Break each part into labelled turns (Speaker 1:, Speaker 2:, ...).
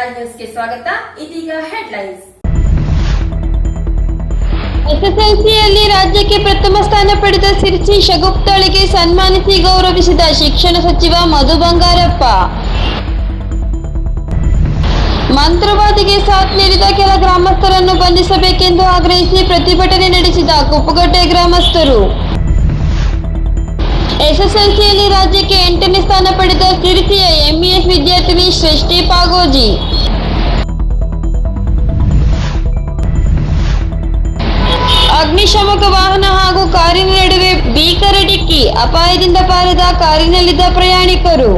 Speaker 1: ಸ್ವಾಗತ. ಇದೀಗ
Speaker 2: ಎಸ್ಎಸ್ಎಲ್ಸಿಯಲ್ಲಿ ರಾಜ್ಯಕ್ಕೆ ಪ್ರಥಮ ಸ್ಥಾನ ಪಡೆದ ಸಿರ್ಚಿ ಶಗುಪ್ತಳಿಗೆ ಸನ್ಮಾನಿಸಿ ಗೌರವಿಸಿದ ಶಿಕ್ಷಣ ಸಚಿವ ಮಧು ಬಂಗಾರಪ್ಪ. ಮಂತ್ರವಾದಿಗೆ ಸಾಥ್ ನೀಡಿದ ಕೆಲ ಗ್ರಾಮಸ್ಥರನ್ನು ಬಂಧಿಸಬೇಕೆಂದು ಆಗ್ರಹಿಸಿ ಪ್ರತಿಭಟನೆ ನಡೆಸಿದ ಕುಪ್ಪಗಟ್ಟೆ ಗ್ರಾಮಸ್ಥರು. ಎಸ್ಎಸ್ಎಲ್ಸಿಯಲ್ಲಿ ರಾಜ್ಯಕ್ಕೆ ಎಂಟನೇ ಸ್ಥಾನ ಪಡೆದ ಸಿರಿಸಿಯ ಎಂಇಎಸ್ ವಿದ್ಯಾರ್ಥಿನಿ ಸೃಷ್ಟಿ ಪಾಗೋಜಿ. ಅಗ್ನಿಶಾಮಕ ವಾಹನ ಹಾಗೂ ಕಾರಿನ ನಡುವೆ ಭೀಕರ ಡಿಕ್ಕಿ ಅಪಾಯದಿಂದ ಪಾರಿದ ಕಾರಿನಲ್ಲಿದ್ದ ಪ್ರಯಾಣಿಕರು.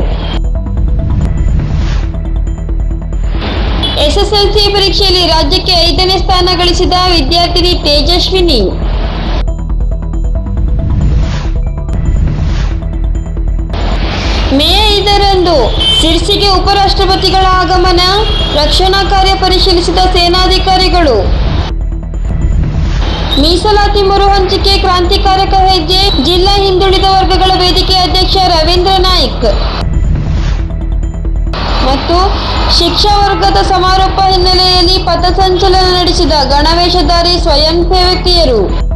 Speaker 2: ಎಸ್ಎಸ್ಎಲ್ಸಿ ಪರೀಕ್ಷೆಯಲ್ಲಿ ರಾಜ್ಯಕ್ಕೆ ಐದನೇ ಸ್ಥಾನ ಗಳಿಸಿದ ವಿದ್ಯಾರ್ಥಿನಿ ತೇಜಸ್ವಿನಿ. ಮೇ ಐದರಂದು ಸಿರ್ಸಿಗೆ ಉಪರಾಷ್ಟ್ರಪತಿಗಳ ಆಗಮನ ರಕ್ಷಣಾ ಕಾರ್ಯ ಪರಿಶೀಲಿಸಿದ ಸೇನಾಧಿಕಾರಿಗಳು. ಮೀಸಲಾತಿ ಮರು ಹಂಚಿಕೆ ಕ್ರಾಂತಿಕಾರಕ ಹೆಜ್ಜೆ, ಜಿಲ್ಲಾ ಹಿಂದುಳಿದ ವರ್ಗಗಳ ವೇದಿಕೆ ಅಧ್ಯಕ್ಷ ರವೀಂದ್ರ ನಾಯ್ಕ್. ಮತ್ತು ಶಿಕ್ಷಾ ವರ್ಗದ ಸಮಾರೋಪ ಹಿನ್ನೆಲೆಯಲ್ಲಿ ಪಥಸಂಚಲನ ನಡೆಸಿದ ಗಣವೇಶಧಾರಿ ಸ್ವಯಂ ಸೇವಕಿಯರು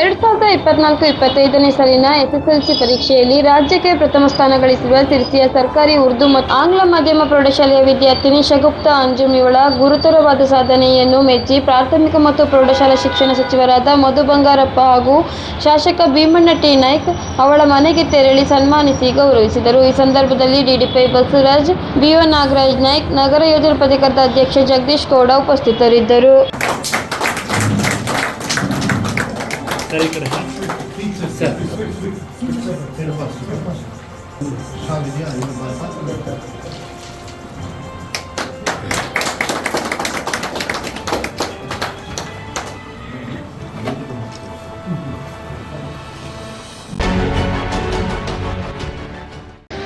Speaker 2: ಎರಡ್ ಸಾವಿರದ ಇಪ್ಪತ್ನಾಲ್ಕು, ಇಪ್ಪತ್ತೈದನೇ ಸಾಲಿನ ಎಸ್ಎಸ್ಎಲ್ಸಿ ಪರೀಕ್ಷೆಯಲ್ಲಿ ರಾಜ್ಯಕ್ಕೆ ಪ್ರಥಮ ಸ್ಥಾನ ಗಳಿಸಿರುವ ಸಿರ್ಸಿಯ ಸರ್ಕಾರಿ ಉರ್ದು ಮತ್ತು ಆಂಗ್ಲ ಮಾಧ್ಯಮ ಪ್ರೌಢಶಾಲೆಯ ವಿದ್ಯಾರ್ಥಿನಿ ಶಗುಪ್ತ ಅಂಜುಮ್ ಇವಳ ಗುರುತರವಾದ ಸಾಧನೆಯನ್ನು ಮೆಚ್ಚಿ ಪ್ರಾಥಮಿಕ ಮತ್ತು ಪ್ರೌಢಶಾಲಾ ಶಿಕ್ಷಣ ಸಚಿವರಾದ ಮಧು ಬಂಗಾರಪ್ಪ ಹಾಗೂ ಶಾಸಕ ಭೀಮಣ್ಣ ಟಿ ನಾಯ್ಕ್ ಅವಳ ಮನೆಗೆ ತೆರಳಿ ಸನ್ಮಾನಿಸಿ ಗೌರವಿಸಿದರು. ಈ ಸಂದರ್ಭದಲ್ಲಿ ಡಿಡಿಪಿ ಬಸವರಾಜ್ ಬಿಒ ನಾಗರಾಜ್ ನಾಯ್ಕ್, ನಗರ ಯೋಜನಾ ಪ್ರಾಧಿಕಾರದ ಅಧ್ಯಕ್ಷ ಜಗದೀಶ್ ಗೌಡ ಉಪಸ್ಥಿತರಿದ್ದರು.
Speaker 3: ಸರ್ ಈ ಕಡೆ ಸರ್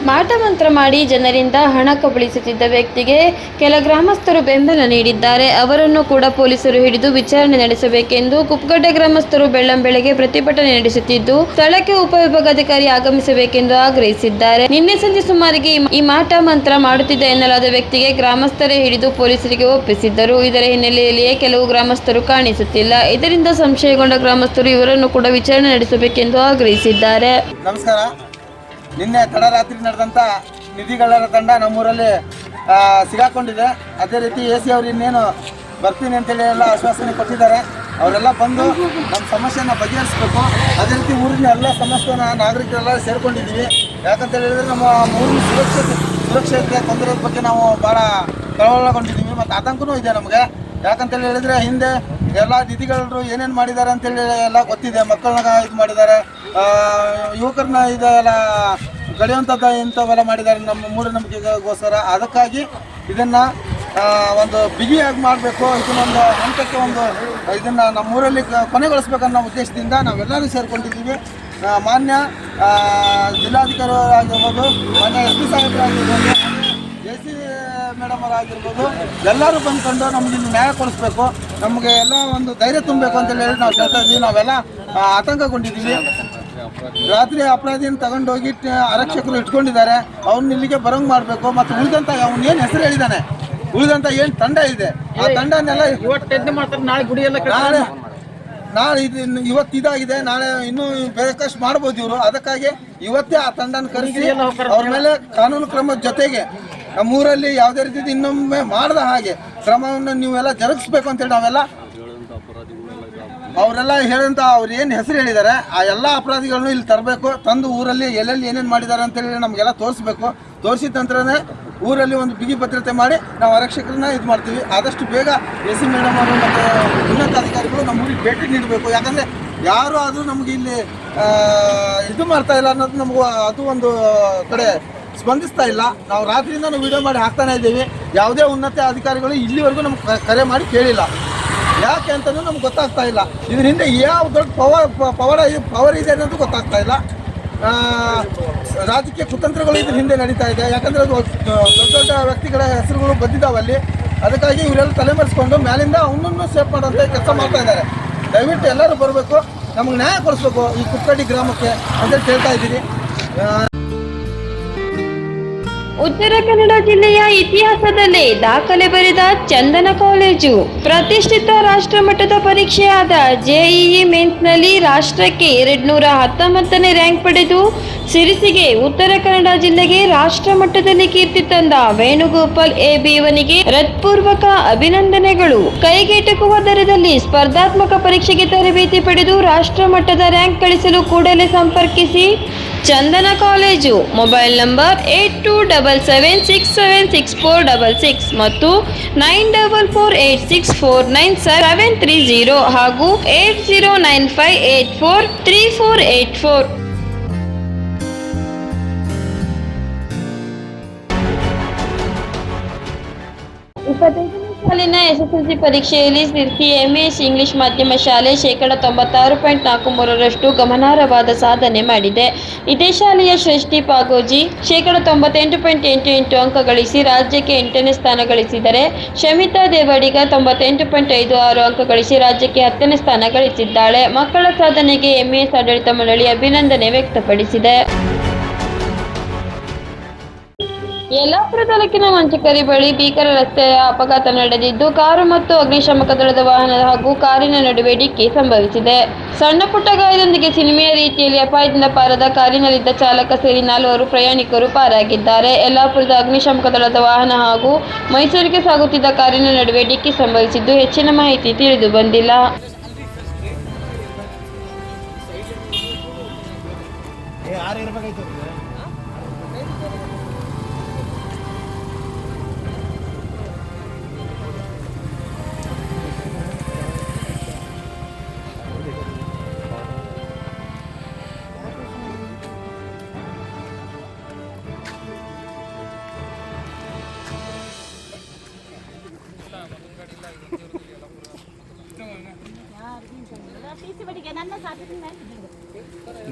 Speaker 2: ಮಾಟಮಂತ್ರ ಮಾಡಿ ಜನರಿಂದ ಹಣ ಕಬಳಿಸುತ್ತಿದ್ದ ವ್ಯಕ್ತಿಗೆ ಕೆಲ ಗ್ರಾಮಸ್ಥರು ಬೆಂಬಲ ನೀಡಿದ್ದಾರೆ. ಅವರನ್ನು ಕೂಡ ಪೊಲೀಸರು ಹಿಡಿದು ವಿಚಾರಣೆ ನಡೆಸಬೇಕೆಂದು ಕುಪ್ಪಗಡ್ಡೆ ಗ್ರಾಮಸ್ಥರು ಬೆಳ್ಳಂಬೆಳಗ್ಗೆ ಪ್ರತಿಭಟನೆ ನಡೆಸುತ್ತಿದ್ದು, ಸ್ಥಳಕ್ಕೆ ಉಪವಿಭಾಗಾಧಿಕಾರಿ ಆಗಮಿಸಬೇಕೆಂದು ಆಗ್ರಹಿಸಿದ್ದಾರೆ. ನಿನ್ನೆ ಸಂಜೆ ಸುಮಾರಿಗೆ ಈ- ಮಾಟ ಮಂತ್ರ ಮಾಡುತ್ತಿದ್ದ ಎನ್ನಲಾದ ವ್ಯಕ್ತಿಗೆ ಗ್ರಾಮಸ್ಥರೇ ಹಿಡಿದು ಪೊಲೀಸರಿಗೆ ಒಪ್ಪಿಸಿದ್ದರು. ಇದರ ಹಿನ್ನೆಲೆಯಲ್ಲಿಯೇ ಕೆಲವು ಗ್ರಾಮಸ್ಥರು ಕಾಣಿಸುತ್ತಿಲ್ಲ. ಇದರಿಂದ ಸಂಶಯಗೊಂಡ ಗ್ರಾಮಸ್ಥರು ಇವರನ್ನು ಕೂಡ ವಿಚಾರಣೆ ನಡೆಸಬೇಕೆಂದು ಆಗ್ರಹಿಸಿದ್ದಾರೆ.
Speaker 4: ನಮಸ್ಕಾರ. ನಿನ್ನೆ ತಡರಾತ್ರಿ ನಡೆದಂಥ ನಿಧಿಗಳರ ತಂಡ ನಮ್ಮೂರಲ್ಲಿ ಸಿಗಾಕೊಂಡಿದೆ. ಅದೇ ರೀತಿ ಎ ಸಿ ಅವರು ಇನ್ನೇನು ಬರ್ತೀನಿ ಅಂತೇಳಿ ಎಲ್ಲ ಆಶ್ವಾಸನೆ ಕೊಟ್ಟಿದ್ದಾರೆ. ಅವರೆಲ್ಲ ಬಂದು ನಮ್ಮ ಸಮಸ್ಯೆನ ಬಗೆಹರಿಸಬೇಕು. ಅದೇ ರೀತಿ ಊರಿನ ಎಲ್ಲ ಸಮಸ್ಯೆನ ನಾಗರಿಕರೆಲ್ಲ ಸೇರ್ಕೊಂಡಿದ್ದೀವಿ. ಯಾಕಂತ ಹೇಳಿದ್ರೆ ನಮ್ಮ ಊರಿನ ಸುರಕ್ಷತೆ ಸುರಕ್ಷತೆ ತೊಂದರೆ ಬಗ್ಗೆ ನಾವು ಭಾಳ ಕಳವಳಗೊಂಡಿದ್ದೀವಿ. ಮತ್ತು ಆತಂಕನೂ ಇದೆ ನಮಗೆ. ಯಾಕಂತೇಳಿ ಹೇಳಿದ್ರೆ ಹಿಂದೆ ಎಲ್ಲ ಏನೇನ್ ಏನೇನು ಮಾಡಿದ್ದಾರೆ ಅಂತೇಳಿ ಎಲ್ಲ ಗೊತ್ತಿದೆ ಮಕ್ಕಳನ್ನ ಇದು ಮಾಡಿದ್ದಾರೆ ಯುವಕರನ್ನ ಇದೆಲ್ಲ ಗಡಿಯುವಂಥದ್ದು ಇಂಥವೆಲ್ಲ ಮಾಡಿದ್ದಾರೆ ನಮ್ಮ ಮೂಢನಂಬಿಕೆಗೋಸ್ಕರ ಅದಕ್ಕಾಗಿ ಇದನ್ನು ಒಂದು ಬಿಗಿಯಾಗಿ ಮಾಡಬೇಕು. ಇದನ್ನೊಂದು ಹಂತಕ್ಕೆ ಒಂದು ಇದನ್ನು ನಮ್ಮೂರಲ್ಲಿ ಕೊನೆಗೊಳಿಸ್ಬೇಕನ್ನೋ ಉದ್ದೇಶದಿಂದ ನಾವೆಲ್ಲರೂ ಸೇರಿಕೊಂಡಿದ್ದೀವಿ. ಮಾನ್ಯ ಜಿಲ್ಲಾಧಿಕಾರಿಯವರಾಗಿರ್ಬೋದು ಮಾನ್ಯ ಎಸ್ ಪಿ ಸಾಹೇಬರಾಗಿರ್ಬೋದು ಎ ಸಿ ಮೇಡಮ್ ಅವರಾಗಿರ್ಬೋದು ಎಲ್ಲರೂ ಬಂದ್ಕೊಂಡು ನಮ್ಗೆ ಇಲ್ಲಿ ನ್ಯಾಯ ಕೊಡಿಸ್ಬೇಕು. ನಮಗೆ ಎಲ್ಲ ಒಂದು ಧೈರ್ಯ ತುಂಬಬೇಕು ಅಂತ ಹೇಳಿ ನಾವು ಕೇಳ್ತಾ ಇದ್ದೀವಿ. ನಾವೆಲ್ಲ ಆತಂಕಗೊಂಡಿದ್ದೀವಿ. ರಾತ್ರಿ ಅಪರಾಧಿನ ತಗೊಂಡೋಗಿ ಆರಕ್ಷಕರು ಇಟ್ಕೊಂಡಿದ್ದಾರೆ. ಅವ್ನು ಇಲ್ಲಿಗೆ ಬರಂಗ್ ಮಾಡಬೇಕು. ಮತ್ತು ಉಳಿದಂತ ಅವ್ನು ಏನು ಹೆಸರು ಹೇಳಿದ್ದಾನೆ ಉಳಿದಂಥ ಏನು ತಂಡ ಇದೆ? ಆ ತಂಡನೆಲ್ಲ ನಾಳೆ ನಾಳೆ ಇದು ಇನ್ನು ಇವತ್ತು ಇದಾಗಿದೆ. ನಾಳೆ ಇನ್ನೂ ಬೇಕಷ್ಟು ಮಾಡ್ಬೋದು ಇವರು. ಅದಕ್ಕಾಗಿ ಇವತ್ತೇ ಆ ತಂಡನ ಕರೆಸಿ ಅವ್ರ ಮೇಲೆ ಕಾನೂನು ಕ್ರಮದ ಜೊತೆಗೆ ನಮ್ಮೂರಲ್ಲಿ ಯಾವುದೇ ರೀತಿ ಇನ್ನೊಮ್ಮೆ ಮಾಡದ ಹಾಗೆ ಕ್ರಮವನ್ನು ನೀವೆಲ್ಲ ಜರುಗಿಸ್ಬೇಕು ಅಂತೇಳಿ ನಾವೆಲ್ಲ ಅವರೆಲ್ಲ ಹೇಳಂತ ಅವ್ರು ಏನು ಹೆಸರು ಹೇಳಿದ್ದಾರೆ, ಆ ಎಲ್ಲ ಅಪರಾಧಿಗಳನ್ನು ಇಲ್ಲಿ ತರಬೇಕು, ತಂದು ಊರಲ್ಲಿ ಎಲ್ಲೆಲ್ಲಿ ಏನೇನು ಮಾಡಿದ್ದಾರೆ ಅಂತೇಳಿ ನಮಗೆಲ್ಲ ತೋರಿಸ್ಬೇಕು. ತೋರಿಸಿದ ನಂತರನೇ ಊರಲ್ಲಿ ಒಂದು ಬಿಗಿ ಭದ್ರತೆ ಮಾಡಿ ನಾವು ಆರಕ್ಷಕರನ್ನ ಇದು ಮಾಡ್ತೀವಿ. ಆದಷ್ಟು ಬೇಗ ಎ ಸಿ ಮೇಡಮ್ ಅವರು ಮತ್ತು ಉನ್ನತಾಧಿಕಾರಿಗಳು ನಮ್ಮ ಊರಿಗೆ ಭೇಟಿ ನೀಡಬೇಕು. ಯಾಕಂದರೆ ಯಾರು ಆದರೂ ನಮಗೆ ಇಲ್ಲಿ ಇದು ಮಾಡ್ತಾ ಇಲ್ಲ ಅನ್ನೋದು ನಮಗೂ ಅದು ಒಂದು ಕಡೆ ಸ್ಪಂದಿಸ್ತಾ ಇಲ್ಲ. ನಾವು ರಾತ್ರಿಯಿಂದ ನಾವು ವಿಡಿಯೋ ಮಾಡಿ ಹಾಕ್ತಾನೆ ಇದ್ದೀವಿ. ಯಾವುದೇ ಉನ್ನತ ಅಧಿಕಾರಿಗಳು ಇಲ್ಲಿವರೆಗೂ ನಮ್ಗೆ ಕರೆ ಮಾಡಿ ಕೇಳಿಲ್ಲ. ಯಾಕೆ ಅಂತಲೂ ನಮ್ಗೆ ಗೊತ್ತಾಗ್ತಾ ಇಲ್ಲ. ಇದ್ರ ಹಿಂದೆ ಯಾವ ದೊಡ್ಡ ಪವರ್ ಪವರ್ ಪವರ್ ಇದೆ ಅನ್ನೋದು ಗೊತ್ತಾಗ್ತಾ ಇಲ್ಲ. ರಾಜಕೀಯ ಕುತಂತ್ರಗಳು ಇದ್ರ ಹಿಂದೆ ನಡೀತಾ ಇದೆ. ಯಾಕಂದ್ರೆ ಅದು ದೊಡ್ಡ ದೊಡ್ಡ ವ್ಯಕ್ತಿಗಳ ಹೆಸರುಗಳು ಬಂದಿದ್ದಾವಲ್ಲಿ ಅದಕ್ಕಾಗಿ ಇವರೆಲ್ಲ ತಲೆಮರೆಸ್ಕೊಂಡು ಮೇಲಿಂದ ಅವನನ್ನು ಸೇಫ್ ಮಾಡೋಂಥ ಕೆಲಸ ಮಾಡ್ತಾ ಇದ್ದಾರೆ. ದಯವಿಟ್ಟು ಎಲ್ಲರೂ ಬರಬೇಕು. ನಮಗೆ ನ್ಯಾಯ ಕೊಡಿಸ್ಬೇಕು ಈ ಕುಕ್ಕಡಿ ಗ್ರಾಮಕ್ಕೆ ಅಂತ ಕೇಳ್ತಾ ಇದ್ದೀನಿ
Speaker 2: ಉತ್ತರ ಕನ್ನಡ ಜಿಲ್ಲೆಯ ಇತಿಹಾಸದಲ್ಲೇ ದಾಖಲೆ ಬರೆದ ಚಂದನ ಕಾಲೇಜು. ಪ್ರತಿಷ್ಠಿತ ರಾಷ್ಟ್ರಮಟ್ಟದ ಪರೀಕ್ಷೆಯಾದ ಜೆಇಇ ಮೇನ್ಸ್ನಲ್ಲಿ ರಾಷ್ಟ್ರಕ್ಕೆ ಎರಡ್ನೂರ ಹತ್ತೊಂಬತ್ತನೇ ರ್ಯಾಂಕ್ ಪಡೆದು ಸಿರಿಸಿಗೆ ಉತ್ತರ ಕನ್ನಡ ಜಿಲ್ಲೆಗೆ ರಾಷ್ಟ್ರ ಮಟ್ಟದಲ್ಲಿ ಕೀರ್ತಿ ತಂದ ವೇಣುಗೋಪಾಲ್ ಎ ಬಿವನಿಗೆ ಹೃತ್ಪೂರ್ವಕ ಅಭಿನಂದನೆಗಳು. ಕೈಗೆಟಕುವ ದರದಲ್ಲಿ ಸ್ಪರ್ಧಾತ್ಮಕ ಪರೀಕ್ಷೆಗೆ ತರಬೇತಿ ಪಡೆದು ರಾಷ್ಟ್ರ ಮಟ್ಟದ ರ್ಯಾಂಕ್ ಗಳಿಸಲು ಕೂಡಲೇ ಸಂಪರ್ಕಿಸಿ. Chandana college mobile number eight two double seven six seven six four double six ಮತ್ತು nine double four eight six four nine seven three zero ಹಾಗೂ eight zero nine five eight four three four eight four. ಸಾಲಿನ SSLC ಪರೀಕ್ಷೆಯಲ್ಲಿ Sirsi MS English ಮಾಧ್ಯಮ ಶಾಲೆ ಶೇಕಡ ತೊಂಬತ್ತಾರು point ನಾಲ್ಕು ಮೂರರಷ್ಟು ಗಮನಾರ್ಹವಾದ ಸಾಧನೆ ಮಾಡಿದೆ. ಇದೇ ಶಾಲೆಯ ಸೃಷ್ಟಿ ಪಾಗೋಜಿ ಶೇಕಡ ತೊಂಬತ್ತೆಂಟು ಪಾಯಿಂಟ್ ಎಂಟು ಎಂಟು ಅಂಕ ಗಳಿಸಿ ರಾಜ್ಯಕ್ಕೆ ಎಂಟನೇ ಸ್ಥಾನ ಗಳಿಸಿದರೆ, ಶಮಿತಾ ದೇವಡಿಗ ತೊಂಬತ್ತೆಂಟು ಪಾಯಿಂಟ್ ಐದು ಆರು ಅಂಕ ಗಳಿಸಿ ರಾಜ್ಯಕ್ಕೆ ಹತ್ತನೇ ಸ್ಥಾನ ಗಳಿಸಿದ್ದಾಳೆ. ಮಕ್ಕಳ ಸಾಧನೆಗೆ ಎಂಎಸ್ ಆಡಳಿತ ಮಂಡಳಿ ಅಭಿನಂದನೆ ವ್ಯಕ್ತಪಡಿಸಿದೆ. ಯಲ್ಲಾಪುರ ತಾಲೂಕಿನ ಮಂಚಕರಿ ಬಳಿ ಭೀಕರ ರಸ್ತೆಯ ಅಪಘಾತ ನಡೆದಿದ್ದು ಕಾರು ಮತ್ತು ಅಗ್ನಿಶಾಮಕ ದಳದ ವಾಹನ ಹಾಗೂ ಕಾರಿನ ನಡುವೆ ಡಿಕ್ಕಿ ಸಂಭವಿಸಿದೆ. ಸಣ್ಣ ಪುಟ್ಟ ಗಾಯದೊಂದಿಗೆ ಸಿನಿಮೆಯ ರೀತಿಯಲ್ಲಿ ಅಪಾಯದಿಂದ ಪಾರದ ಕಾರಿನಲ್ಲಿದ್ದ ಚಾಲಕ ಸೇರಿ ನಾಲ್ವರು ಪ್ರಯಾಣಿಕರು ಪಾರಾಗಿದ್ದಾರೆ. ಯಲ್ಲಾಪುರದ ಅಗ್ನಿಶಾಮಕ ದಳದ ವಾಹನ ಹಾಗೂ ಮೈಸೂರಿಗೆ ಸಾಗುತ್ತಿದ್ದ ಕಾರಿನ ನಡುವೆ ಡಿಕ್ಕಿ ಸಂಭವಿಸಿದ್ದು ಹೆಚ್ಚಿನ ಮಾಹಿತಿ ತಿಳಿದು ಬಂದಿಲ್ಲ.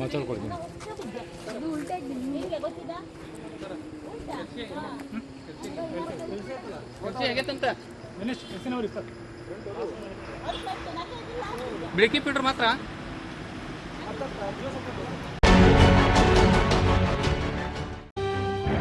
Speaker 3: ಮಾತಾಡ್ಕೊಳ್ತೀನಿ
Speaker 5: ಬ್ರೇಕಿಂಗ್ ಪೀಟರ್ ಮಾತ್ರ?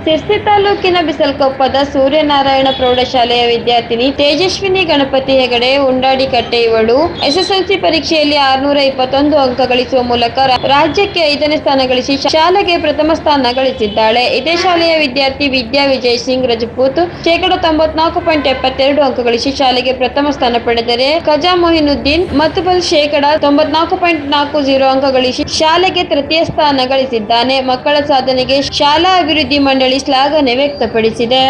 Speaker 2: ಸಿರ್ಸಿ ತಾಲೂಕಿನ ಬಿಸಲ್ಕೊಪ್ಪದ ಸೂರ್ಯನಾರಾಯಣ ಪ್ರೌಢಶಾಲೆಯ ವಿದ್ಯಾರ್ಥಿನಿ ತೇಜಸ್ವಿನಿ ಗಣಪತಿ ಹೆಗಡೆ, ಉಂಡಾಡಿ ಕಟ್ಟೆ ಇವಳು. ಎಸ್ಎಸ್ಎಲ್ಸಿ ಪರೀಕ್ಷೆಯಲ್ಲಿ ಆರ್ನೂರ ಇಪ್ಪತ್ತೊಂದು ಅಂಕ ಗಳಿಸುವ ಮೂಲಕ ರಾಜ್ಯಕ್ಕೆ ಐದನೇ ಸ್ಥಾನ ಗಳಿಸಿ ಶಾಲೆಗೆ ಪ್ರಥಮ ಸ್ಥಾನ ಗಳಿಸಿದ್ದಾಳೆ. ಇದೇ ಶಾಲೆಯ ವಿದ್ಯಾರ್ಥಿ ವಿದ್ಯಾ ವಿಜಯ್ ಸಿಂಗ್ ರಜಪೂತ್ ಶೇಕಡ ತೊಂಬತ್ನಾಲ್ಕು ಪಾಯಿಂಟ್ ಎಪ್ಪತ್ತೆರಡು ಅಂಕ ಗಳಿಸಿ ಶಾಲೆಗೆ ಪ್ರಥಮ ಸ್ಥಾನ ಪಡೆದರೆ ಖಜಾ ಮೊಹಿನುದ್ದೀನ್, ಮತ್ತುಬಲ್ ಶೇಕಡ ತೊಂಬತ್ನಾಲ್ಕು ಪಾಯಿಂಟ್ ನಾಲ್ಕು ಜೀರೋ ಅಂಕ ಗಳಿಸಿ ಶಾಲೆಗೆ ತೃತೀಯ ಸ್ಥಾನ ಗಳಿಸಿದ್ದಾನೆ. ಮಕ್ಕಳ ಸಾಧನೆಗೆ ಶಾಲಾ ಅಭಿವೃದ್ಧಿ ಮಂಡಳಿ ಶ್ಲಾಘನೆ ವ್ಯಕ್ತಪಡಿಸಿದೆ.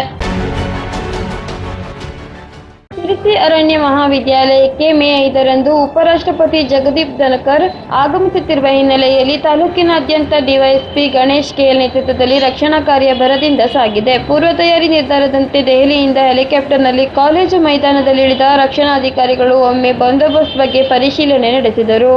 Speaker 2: ಸಿರಿಸಿ ಅರಣ್ಯ ಮಹಾವಿದ್ಯಾಲಯಕ್ಕೆ ಮೇ ಐದರಂದು ಉಪರಾಷ್ಟ್ರಪತಿ ಜಗದೀಪ್ ಧನಕರ್ ಆಗಮಿಸುತ್ತಿರುವ ಹಿನ್ನೆಲೆಯಲ್ಲಿ ತಾಲೂಕಿನಾದ್ಯಂತ ಡಿವೈಎಸ್ಪಿ ಗಣೇಶ್ ಕೆಎಲ್ ನೇತೃತ್ವದಲ್ಲಿ ರಕ್ಷಣಾ ಕಾರ್ಯ ಭರದಿಂದ ಸಾಗಿದೆ. ಪೂರ್ವ ತಯಾರಿ ನಿರ್ಧಾರದಂತೆ ದೆಹಲಿಯಿಂದ ಹೆಲಿಕಾಪ್ಟರ್ನಲ್ಲಿ ಕಾಲೇಜು ಮೈದಾನದಲ್ಲಿ ಇಳಿದ ರಕ್ಷಣಾಧಿಕಾರಿಗಳು ಒಮ್ಮೆ ಬಂದೋಬಸ್ತ್ ಬಗ್ಗೆ ಪರಿಶೀಲನೆ ನಡೆಸಿದರು.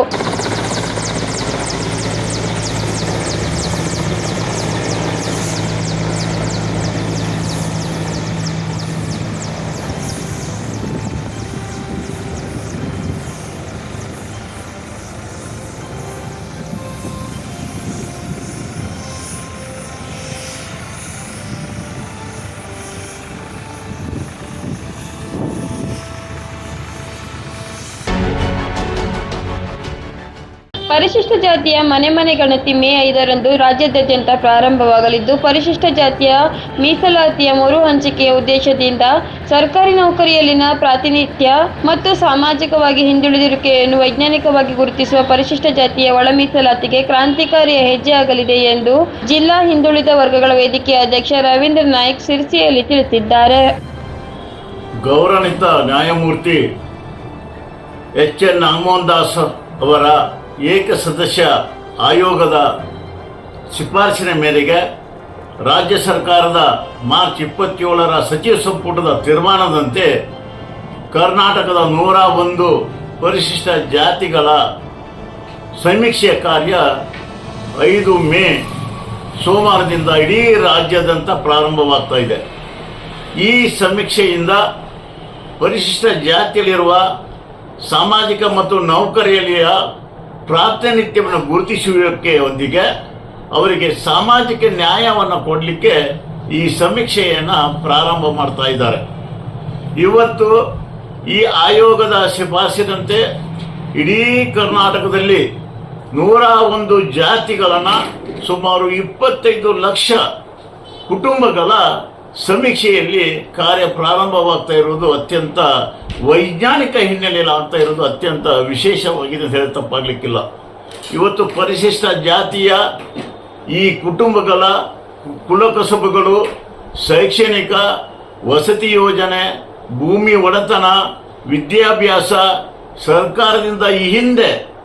Speaker 2: ಪರಿಶಿಷ್ಟ ಜಾತಿಯ ಮನೆ ಮನೆ ಗಣತಿ ಮೇ ಐದರಂದು ರಾಜ್ಯಾದ್ಯಂತ ಪ್ರಾರಂಭವಾಗಲಿದ್ದು, ಪರಿಶಿಷ್ಟ ಜಾತಿಯ ಮೀಸಲಾತಿಯ ಮರು ಹಂಚಿಕೆಯ ಉದ್ದೇಶದಿಂದ ಸರ್ಕಾರಿ ನೌಕರಿಯಲ್ಲಿನ ಪ್ರಾತಿನಿಧ್ಯ ಮತ್ತು ಸಾಮಾಜಿಕವಾಗಿ ಹಿಂದುಳಿದಿರುವಿಕೆಯನ್ನು ವೈಜ್ಞಾನಿಕವಾಗಿ ಗುರುತಿಸುವ ಪರಿಶಿಷ್ಟ ಜಾತಿಯ ಒಳ ಮೀಸಲಾತಿಗೆ ಕ್ರಾಂತಿಕಾರಿಯ ಹೆಜ್ಜೆಯಾಗಲಿದೆ ಎಂದು ಜಿಲ್ಲಾ ಹಿಂದುಳಿದ ವರ್ಗಗಳ ವೇದಿಕೆಯ ಅಧ್ಯಕ್ಷ ರವೀಂದ್ರ ನಾಯ್ಕ್ ಸಿರ್ಸಿಯಲ್ಲಿ ತಿಳಿಸಿದ್ದಾರೆ.
Speaker 6: ಗೌರವಿತ ನ್ಯಾಯಮೂರ್ತಿ ಎಚ್ ಎನ್ ನಾಮೋಹನ್ ದಾಸ್ ಅವರ ಏಕ ಸದಸ್ಯ ಆಯೋಗದ ಶಿಫಾರಸಿನ ಮೇರೆಗೆ ರಾಜ್ಯ ಸರ್ಕಾರದ ಮಾರ್ಚ್ ಇಪ್ಪತ್ತೇಳರ ಸಚಿವ ಸಂಪುಟದ ತೀರ್ಮಾನದಂತೆ ಕರ್ನಾಟಕದ ನೂರ ಒಂದು ಪರಿಶಿಷ್ಟ ಜಾತಿಗಳ ಸಮೀಕ್ಷೆಯ ಕಾರ್ಯ ಐದು ಮೇ ಸೋಮವಾರದಿಂದ ಇಡೀ ರಾಜ್ಯದಂತ ಪ್ರಾರಂಭವಾಗ್ತಾ ಇದೆ. ಈ ಸಮೀಕ್ಷೆಯಿಂದ ಪರಿಶಿಷ್ಟ ಜಾತಿಯಲ್ಲಿರುವ ಸಾಮಾಜಿಕ ಮತ್ತು ನೌಕರಿಯಲ್ಲಿಯ ಪ್ರಾತಿನಿಧ್ಯವನ್ನು ಒಂದಿಗೆ ಅವರಿಗೆ ಸಾಮಾಜಿಕ ನ್ಯಾಯವನ್ನು ಕೊಡಲಿಕ್ಕೆ ಈ ಸಮೀಕ್ಷೆಯನ್ನು ಪ್ರಾರಂಭ ಮಾಡ್ತಾ ಇದ್ದಾರೆ. ಇವತ್ತು ಈ ಆಯೋಗದ ಶಿಫಾರಸಿನಂತೆ ಇಡೀ ಕರ್ನಾಟಕದಲ್ಲಿ ನೂರ ಒಂದು ಜಾತಿಗಳನ್ನು ಸುಮಾರು ಇಪ್ಪತ್ತೈದು ಲಕ್ಷ ಕುಟುಂಬಗಳ ಸಮೀಕ್ಷೆಯಲ್ಲಿ ಕಾರ್ಯ ಪ್ರಾರಂಭವಾಗ್ತಾ ಇರುವುದು ಅತ್ಯಂತ ವೈಜ್ಞಾನಿಕ ಹಿನ್ನೆಲೆಯಲ್ಲಿ ಆಗ್ತಾ ಇರೋದು ಅತ್ಯಂತ ವಿಶೇಷವಾಗಿದೆ ಅಂತ ಹೇಳಿ ತಪ್ಪಾಗಲಿಕ್ಕಿಲ್ಲ. ಇವತ್ತು ಪರಿಶಿಷ್ಟ ಜಾತಿಯ ಈ ಕುಟುಂಬಗಳ ಕುಲಕಸಬುಗಳು, ಶೈಕ್ಷಣಿಕ ವಸತಿ ಯೋಜನೆ, ಭೂಮಿ ಒಡೆತನ, ವಿದ್ಯಾಭ್ಯಾಸ, ಸರ್ಕಾರದಿಂದ ಈ ಹಿಂದೆ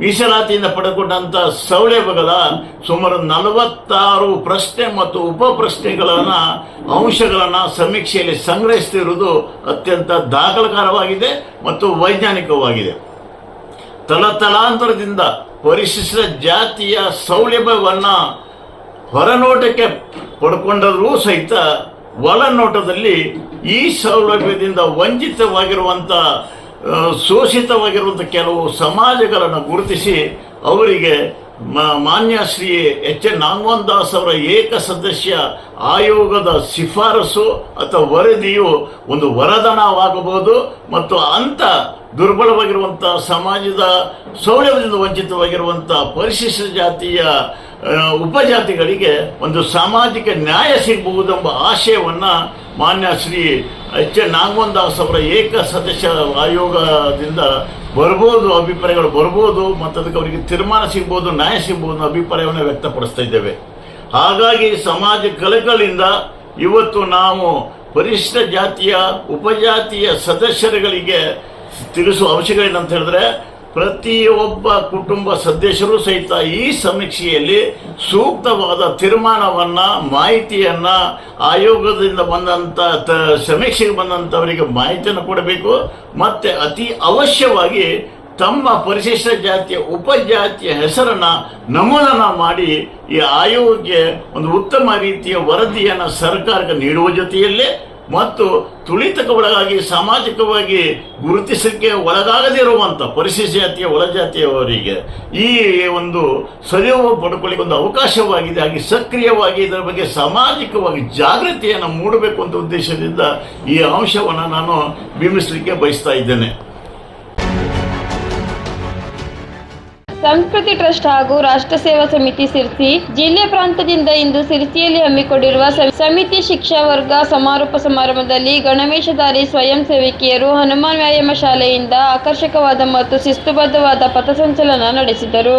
Speaker 6: ಮೀಸಲಾತಿಯಿಂದ ಪಡೆದುಕೊಂಡಂಥ ಸೌಲಭ್ಯಗಳ ಸುಮಾರು ನಲವತ್ತಾರು ಪ್ರಶ್ನೆ ಮತ್ತು ಉಪ ಪ್ರಶ್ನೆಗಳನ್ನ ಅಂಶಗಳನ್ನು ಸಮೀಕ್ಷೆಯಲ್ಲಿ ಸಂಗ್ರಹಿಸ್ತಿರುವುದು ಅತ್ಯಂತ ದಾಖಲಕಾರವಾಗಿದೆ ಮತ್ತು ವೈಜ್ಞಾನಿಕವಾಗಿದೆ. ತಲತಲಾಂತರದಿಂದ ಪರಿಶಿಷ್ಟ ಜಾತಿಯ ಸೌಲಭ್ಯವನ್ನ ಹೊರನೋಟಕ್ಕೆ ಪಡ್ಕೊಂಡರೂ ಸಹಿತ ಒಳನೋಟದಲ್ಲಿ ಈ ಸೌಲಭ್ಯದಿಂದ ವಂಚಿತವಾಗಿರುವಂಥ ಶೋಷಿತವಾಗಿರುವಂಥ ಕೆಲವು ಸಮಾಜಗಳನ್ನು ಗುರುತಿಸಿ ಅವರಿಗೆ ಮಾನ್ಯ ಶ್ರೀ ಎಚ್ ಎನ್ ನಾಗಮೋಹನ್ ದಾಸ್ ಅವರ ಏಕ ಸದಸ್ಯ ಆಯೋಗದ ಶಿಫಾರಸು ಅಥವಾ ವರದಿಯು ಒಂದು ವರದಾನವಾಗಬಹುದು ಮತ್ತು ಅಂಥ ದುರ್ಬಲವಾಗಿರುವಂಥ ಸಮಾಜದ ಸೌಲಭ್ಯದಿಂದ ವಂಚಿತವಾಗಿರುವಂಥ ಪರಿಶಿಷ್ಟ ಜಾತಿಯ ಉಪಜಾತಿಗಳಿಗೆ ಒಂದು ಸಾಮಾಜಿಕ ನ್ಯಾಯ ಸಿಗಬಹುದೆಂಬ ಆಶಯವನ್ನು ಮಾನ್ಯ ಶ್ರೀ ಎಚ್ ಎನ್ ನಾಗಮೋಹನ್ ದಾಸ್ ಅವರ ಏಕ ಸದಸ್ಯ ಆಯೋಗದಿಂದ ಬರ್ಬೋದು, ಅಭಿಪ್ರಾಯಗಳು ಬರ್ಬೋದು ಮತ್ತು ಅದಕ್ಕೆ ಅವರಿಗೆ ತೀರ್ಮಾನ ಸಿಗ್ಬೋದು, ನ್ಯಾಯ ಸಿಗ್ಬೋದು ಅಭಿಪ್ರಾಯವನ್ನು ವ್ಯಕ್ತಪಡಿಸ್ತಾ ಇದ್ದೇವೆ. ಹಾಗಾಗಿ ಸಮಾಜ ಕಲೆಗಳಿಂದ ಇವತ್ತು ನಾವು ಪರಿಶಿಷ್ಟ ಜಾತಿಯ, ಉಪಜಾತಿಯ ಸದಸ್ಯರುಗಳಿಗೆ ತಿಳಿಸುವ ಅಂಶಗಳೇನಂತ ಹೇಳಿದ್ರೆ ಪ್ರತಿಯೊಬ್ಬ ಕುಟುಂಬ ಸದಸ್ಯರು ಸಹಿತ ಈ ಸಮೀಕ್ಷೆಯಲ್ಲಿ ಸೂಕ್ತವಾದ ತೀರ್ಮಾನವನ್ನು, ಮಾಹಿತಿಯನ್ನ, ಆಯೋಗದಿಂದ ಬಂದಂತ, ತ- ಸಮೀಕ್ಷೆಗೆ ಬಂದಂಥವರಿಗೆ ಮಾಹಿತಿಯನ್ನು ಕೊಡಬೇಕು. ಮತ್ತೆ ಅತಿ ಅವಶ್ಯವಾಗಿ ತಮ್ಮ ಪರಿಶಿಷ್ಟ ಜಾತಿಯ, ಉಪಜಾತಿಯ ಹೆಸರನ್ನ ನಮೂದನ ಮಾಡಿ ಈ ಆಯೋಗಕ್ಕೆ ಒಂದು ಉತ್ತಮ ರೀತಿಯ ವರದಿಯನ್ನು ಸರ್ಕಾರಕ್ಕೆ ನೀಡುವ ಜೊತೆಯಲ್ಲೇ ಮತ್ತು ತುಳಿತಕ್ಕೆ ಒಳಗಾಗಿ ಸಾಮಾಜಿಕವಾಗಿ ಗುರುತಿಸಕ್ಕೆ ಒಳಗಾಗದೇ ಇರುವಂಥ ಪರಿಶಿಷ್ಟ ಜಾತಿಯ ಒಳಜಾತಿಯವರಿಗೆ ಈ ಒಂದು ಸರಿವು ಪಡ್ಕೊಳ್ಳಿಕ್ಕೆ ಒಂದು ಅವಕಾಶವಾಗಿದೆ. ಹಾಗೆ ಸಕ್ರಿಯವಾಗಿ ಇದರ ಬಗ್ಗೆ ಸಾಮಾಜಿಕವಾಗಿ ಜಾಗೃತಿಯನ್ನು ಮೂಡಬೇಕು ಅಂತ ಉದ್ದೇಶದಿಂದ ಈ ಅಂಶವನ್ನು ನಾನು ಬಿಂಬಿಸಲಿಕ್ಕೆ ಬಯಸ್ತಾ ಇದ್ದೇನೆ.
Speaker 2: ಸಂಸ್ಕೃತಿ ಟ್ರಸ್ಟ್ ಹಾಗೂ ರಾಷ್ಟ್ರ ಸೇವಾ ಸಮಿತಿ ಸಿರ್ಸಿ ಜಿಲ್ಲೆ ಪ್ರಾಂತದಿಂದ ಇಂದು ಸಿರ್ಸಿಯಲ್ಲಿ ಹಮ್ಮಿಕೊಂಡಿರುವ ಸಮಿತಿ ಶಿಕ್ಷಾ ವರ್ಗ ಸಮಾರೋಪ ಸಮಾರಂಭದಲ್ಲಿ ಗಣವೇಶಧಾರಿ ಸ್ವಯಂ ಸೇವಕಿಯರು ಹನುಮಾನ್ ವ್ಯಾಯಾಮ ಶಾಲೆಯಿಂದ ಆಕರ್ಷಕವಾದ ಮತ್ತು ಶಿಸ್ತುಬದ್ಧವಾದ ಪಥಸಂಚಲನ ನಡೆಸಿದರು.